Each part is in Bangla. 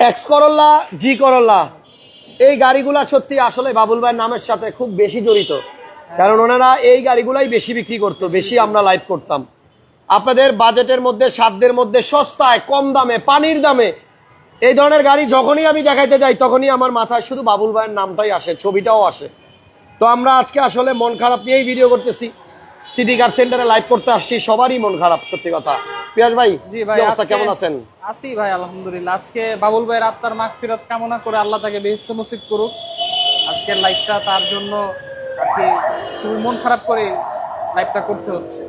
এক্স করল্লা জি করল্লা এই গাড়িগুলা সত্যি আসলে বাবুল ভাইয়ের নামের সাথে খুব বেশি জড়িত। কারণ ওনারা এই গাড়িগুলাই বেশি বিক্রি করতো, বেশি আমরা লাইভ করতাম। আপনাদের বাজেটের মধ্যে, সাধ্যের মধ্যে, সস্তায়, কম দামে, পানির দামে এই ধরনের গাড়ি যখনই আমি দেখাইতে যাই, তখনই আমার মাথায় শুধু বাবুল ভাইয়ের নামটাই আসে, ছবিটাও আসে। তো আমরা আজকে আসলে মন খারাপ নিয়েই ভিডিও করতেছি। সিটি কার সেন্টারে লাইভ করতে আসছি, সবারই মন খারাপ, সত্যি কথা। পিয়াজ ভাই জি ভাই অবস্থা? কেমন আছেন? আছি ভাই আলহামদুলিল্লাহ। আজকে বাবুল ভাইয়ের আত্মার মাগ ফিরত কামনা করে আল্লাহ তাকে বেহেস্ত নসিব করুক। আজকের লাইভটা তার জন্য আর কি খুবই মন খারাপ করে লাইভটা করতে হচ্ছে।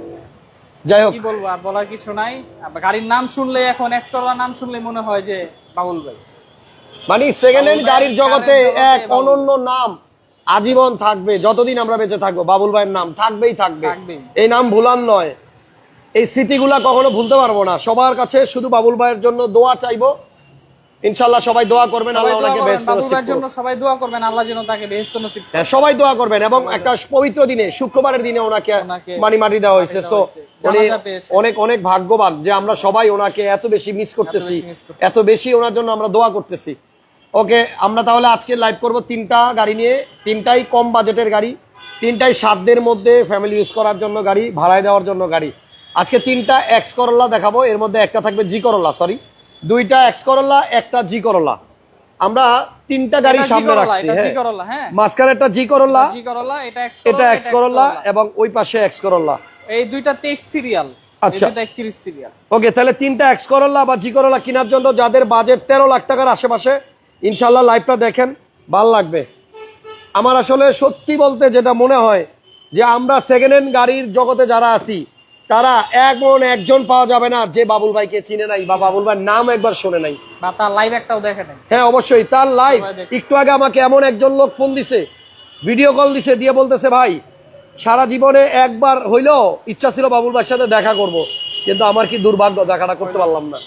যাই হোক। কি বলব আর বলার কিছু নাই। গাড়ির নাম শুনলে এখন এক্স নাম শুনলে মনে হয় যে বাবুল ভাই। মানে সেকেন্ড হ্যান্ড গাড়ির জগতে এক অনন্য নাম আজীবন থাকবে যতদিন আমরা বেঁচে থাকব বাবুল ভাইয়ের নাম থাকবেই থাকবে। এই নাম ভুলার নয়। এই স্মৃতিগুলা কখনো ভুলতে পারব না। সবার কাছে শুধু বাবুল ভাইয়ের জন্য দোয়া চাইব। ইনশাল্লাহ সবাই দোয়া করবেন আল্লাহ ওনাকে করবেন নসিব জন্য সবাই দোয়া করবেন আল্লাহ যেন তাকে বেহেস্ত নসিব হ্যাঁ, সবাই দোয়া করবেন এবং একটা পবিত্র দিনে শুক্রবারের দিনে ওনাকে মানি মাটি দেওয়া হয়েছে। মাটি সো উনি অনেক অনেক ভাগ্যবান যে আমরা সবাই ওনাকে এত বেশি মিস করতেছি। করতেছি। এত বেশি ওনার জন্য আমরা দোয়া করতেছি। ওকে আমরা তাহলে আজকে লাইভ করব তিনটা গাড়ি নিয়ে। তিনটাই কম বাজেটের গাড়ি তিনটাই সাধ্যের মধ্যে ফ্যামিলি ইউজ করার জন্য গাড়ি ভাড়ায় দেওয়ার জন্য গাড়ি। আজকে তিনটা এক্স করল্লা দেখাবো এর মধ্যে একটা থাকবে জি করল্লা সরি দুইটা এক্স করল্লা একটা জি করল্লা আমরা তিনটা গাড়ি সামনে রাখছি হ্যাঁ। করলা, হ্যাঁ। মাঝখানে একটা জি করলা এটা এক্স করল্লা এবং ওই পাশে এক্স করল্লা এই দুইটা তেইশ সিরিয়াল। আচ্ছা। সিরিয়াল। ওকে তাহলে তিনটা এক্স বা জি কেনার জন্য যাদের বাজেট তেরো লাখ টাকার আশেপাশে ইনশাল্লাহ লাইভটা দেখেন ভালো লাগবে। আমার আসলে সত্যি বলতে যেটা মনে হয় যে আমরা সেকেন্ড হ্যান্ড গাড়ির জগতে যারা আছি তারা এমন একজন পাওয়া যাবে না। যে বাবুল ভাইকে চিনে নাই বা বাবুল ভাইয়ের নাম একবার শুনে নাই। বা তার লাইভ একটাও দেখে নাই। হ্যাঁ অবশ্যই। তার লাইভ একটু আগে আমাকে এমন একজন লোক ফোন দিছে ভিডিও কল দিছে দিয়ে বলতেছে ভাই সারা জীবনে একবার হইলেও ইচ্ছা ছিল বাবুল ভাইয়ের সাথে দেখা করব কিন্তু আমার কি দুর্ভাগ্য দেখাটা করতে পারলাম না।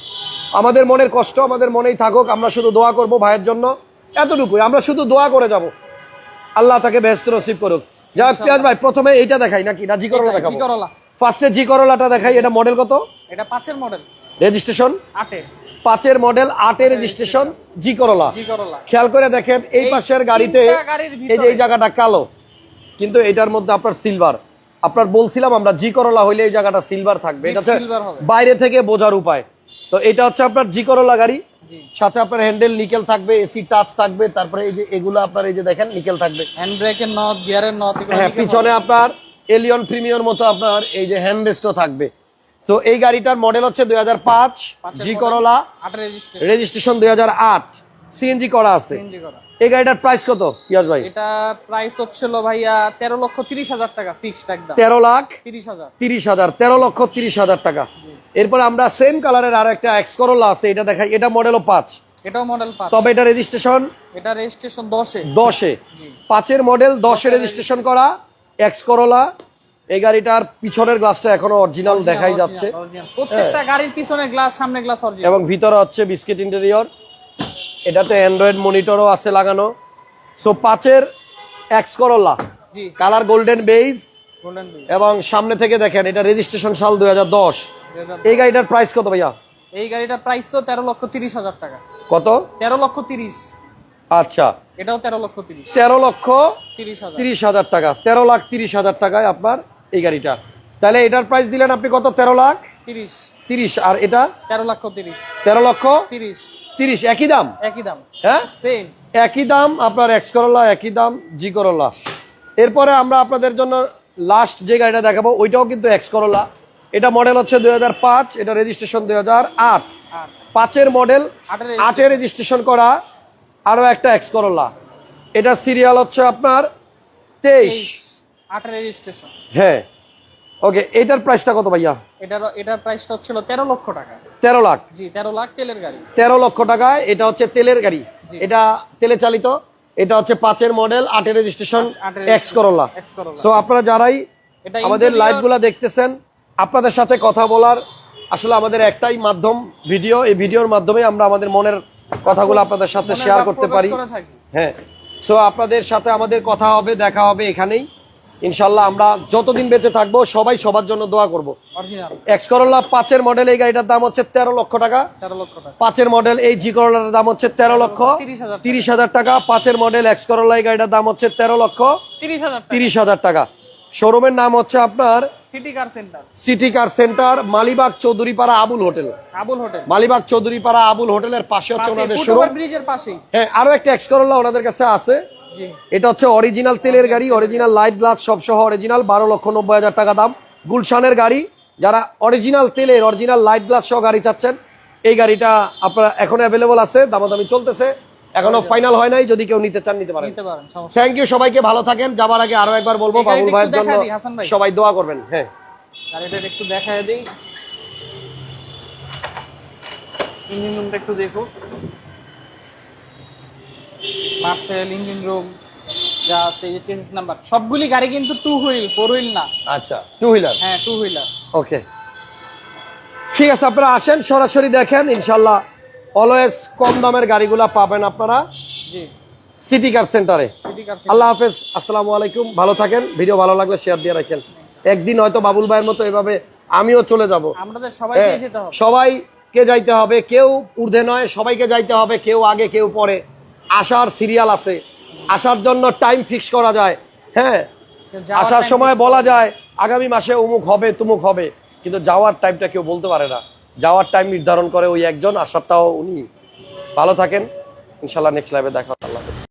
আমাদের মনের কষ্ট আমাদের মনেই থাকুক আমরা শুধু দোয়া করব ভাইয়ের জন্য। এতটুকুই আমরা শুধু দোয়া করে যাব। আল্লাহ তাকে ব্যস্ত নসিব করুক। যাক পিয়াজ ভাই প্রথমে এইটা দেখাই নাকি? না জি করলা দেখাবো? করলা ফার্স্টে জি করলাটা দেখাই এটা মডেল কত? এটা পাঁচের মডেল রেজিস্ট্রেশন আটের পাঁচের মডেল আটের রেজিস্ট্রেশন জি করলা জি করলা খেয়াল করে দেখেন এই পাশের গাড়িতে এই যে এই জায়গাটা কালো কিন্তু এটার মধ্যে আপনার সিলভার আপনার বলছিলাম আমরা জি করলা হইলে এই জায়গাটা সিলভার থাকবে। এটা। বাইরে থেকে বোঝার উপায়। তো এটা হচ্ছে আপনার জি করলা গাড়ি। সাথে আপনার হ্যান্ডেল নিকেল থাকবে এসি টাচ থাকবে তারপরে এই যে এগুলো আপনার এই যে দেখেন নিকেল থাকবে। হ্যান্ড ব্রেকের নট গিয়ারের নট হ্যাঁ পিছনে আপনার এলিয়ন প্রিমিয়র মতো আপনার এই যে হ্যান্ড রেস্টও থাকবে। তো এই গাড়িটার মডেল হচ্ছে দুই হাজার পাঁচ জি করলা রেজিস্ট্রেশন দুই হাজার আট সিএনজি করা আছে। এই গাড়িটার প্রাইস কত পিয়াজ ভাই? এটা প্রাইস হচ্ছিল ভাইয়া তেরো লক্ষ তিরিশ হাজার টাকা ফিক্সড একদম। তেরো লাখ তিরিশ হাজার। তিরিশ হাজার তেরো লক্ষ তিরিশ হাজার টাকা। এরপরে আমরা সেম কালারের আরও একটা এক্স করোলা আছে এটা দেখাই এটা মডেলও পাঁচ। এটাও মডেল পাঁচ। তবে এটা রেজিস্ট্রেশন এটা রেজিস্ট্রেশন দশে। দশে। পাঁচের মডেল দশে রেজিস্ট্রেশন করা। এক্স করলা এই গাড়িটার পিছনের গ্লাসটা এখনও অরিজিনাল দেখাই যাচ্ছে। প্রত্যেকটা গাড়ির পিছনে গ্লাস সামনে গ্লাস অরিজিনাল এবং ভিতরে হচ্ছে বিস্কিট ইন্টেরিয়র এটাতে অ্যান্ড্রয়েড মনিটরও আছে লাগানো। সো পাঁচের X Corolla G. Colour golden beige এবং সামনে থেকে দেখেন এটা রেজিস্ট্রেশন সাল দুই হাজার দশ। এই গাড়িটার প্রাইস কত ভাইয়া? এই গাড়িটার প্রাইস তো তেরো লক্ষ তিরিশ হাজার টাকা। কত? তেরো লক্ষ তিরিশ। আচ্ছা। এটাও তেরো লক্ষ তিরিশ। তেরো লক্ষ তিরিশ হাজার। টাকা। তেরো লাখ তিরিশ হাজার টাকায় আপনার এই গাড়িটা। তাহলে এটার প্রাইস দিলেন আপনি কত? তেরো লাখ? তিরিশ। তিরিশ। আর এটা? তেরো লক্ষ তিরিশ। তেরো লক্ষ তিরিশ। তিরিশ। একই দাম? একই দাম। হ্যাঁ? সেম। একই দাম আপনার এক্স করোলা একই দাম জি করোলা এরপরে আমরা আপনাদের জন্য লাস্ট যে গাড়িটা দেখাবো ওইটাও কিন্তু এক্স করোলা এটা মডেল হচ্ছে দুই হাজার পাঁচ এটা রেজিস্ট্রেশন দুই হাজার আট। পাঁচের মডেল আটের রেজিস্ট্রেশন করা। আরও একটা এক্স করোলা এটা সিরিয়াল হচ্ছে আপনার তেইশ। আটের রেজিস্ট্রেশন হ্যাঁ। ওকে এটার প্রাইসটা কত ভাইয়া? এটার এটার প্রাইসটা হচ্ছিল তেরো লক্ষ টাকা। তেরো লাখ। জি তেরো লাখ তেলের গাড়ি। তেরো লক্ষ টাকায় এটা হচ্ছে তেলের গাড়ি। এটা তেলে চালিত। এটা হচ্ছে পাঁচের মডেল আটের রেজিস্ট্রেশন এক্স করোলা সো আপনারা যারাই আমাদের interior- লাইভগুলা দেখতেছেন আপনাদের সাথে কথা বলার আসলে আমাদের একটাই মাধ্যম ভিডিও এই ভিডিওর মাধ্যমে আমরা আমাদের মনের কথাগুলো আপনাদের সাথে শেয়ার করতে পারি। হ্যাঁ। সো আপনাদের সাথে আমাদের কথা হবে দেখা হবে এখানেই। ইনশাল্লাহ আমরা যতদিন বেঁচে থাকব সবাই সবার জন্য দোয়া করব। এক্স করোলা পাঁচের মডেল এই গাড়িটার দাম হচ্ছে তেরো লক্ষ টাকা। পাঁচের মডেল এই জি করোলার দাম হচ্ছে তেরো লক্ষ। তিরিশ হাজার টাকা। পাঁচের মডেল এক্স করোলা এই গাড়িটার দাম হচ্ছে তেরো লক্ষ। তিরিশ হাজার টাকা। শোরুমের নাম হচ্ছে আপনার city car centre. City car centre Malibagh Chowdhurypara Abul hotel. Abul hotel. Malibagh Chowdhurypara Abul হোটেলের পাশে হচ্ছে ওনাদের শোরুম ব্রিজের পাশেই। হ্যাঁ আরও একটা এক্স করোলা ওনাদের কাছে আছে। জি। এটা হচ্ছে অরিজিনাল তেলের গাড়ি অরিজিনাল লাইট গ্লাস সব সহ অরিজিনাল বারো লক্ষ নব্বই হাজার টাকা দাম। গুলশানের গাড়ি যারা অরিজিনাল তেলের অরিজিনাল লাইট গ্লাস সহ গাড়ি চাচ্ছেন এই গাড়িটা আপনার এখন অ্যাভেলেবল আছে দামাদামি চলতেছে। এখনও ফাইনাল হয় নাই যদি কেউ নিতে চান নিতে পারেন। নিতে পারেন থ্যাংক ইউ সবাইকে ভালো থাকেন। যাবার আগে আরও একবার বলব বাবুল ভাইয়ের জন্য। সবাই দোয়া করবেন হ্যাঁ। গাড়িটা একটু দেখায় দিই। ইঞ্জিন রুমটা একটু দেখো। মার্সেল ইঞ্জিন রুম যা আছে যে চেসিস নাম্বার সবগুলি গাড়ি কিন্তু টু হুইল ফোর হুইল না। আচ্ছা টু হুইলার হ্যাঁ টু হুইলার ওকে ঠিক আছে আপনারা আসেন সরাসরি দেখেন ইনশাল্লাহ অলওয়েজ কম দামের গাড়িগুলা পাবেন আপনারা জি। সিটি কার সেন্টারে আল্লাহ হাফেজ আসসালামু আলাইকুম ভালো থাকেন। ভিডিও ভালো লাগলে শেয়ার দিয়ে রাখেন। একদিন হয়তো বাবুল ভাইয়ের মতো এভাবে আমিও চলে যাব। সবাইকে হ্যাঁ, হবে। যাইতে হবে কেউ ঊর্ধ্বে নয় সবাইকে যাইতে হবে কেউ আগে কেউ পরে। আসার সিরিয়াল আছে। আসার জন্য টাইম ফিক্স করা যায়। হ্যাঁ আসার সময় বলা যায়। আগামী মাসে অমুক হবে তুমুক হবে কিন্তু যাওয়ার টাইমটা কেউ বলতে পারে না। যাওয়ার টাইম নির্ধারণ করে ওই একজন আসারটাও উনি ভালো থাকেন ইনশাল্লাহ নেক্সট লাইভে দেখা।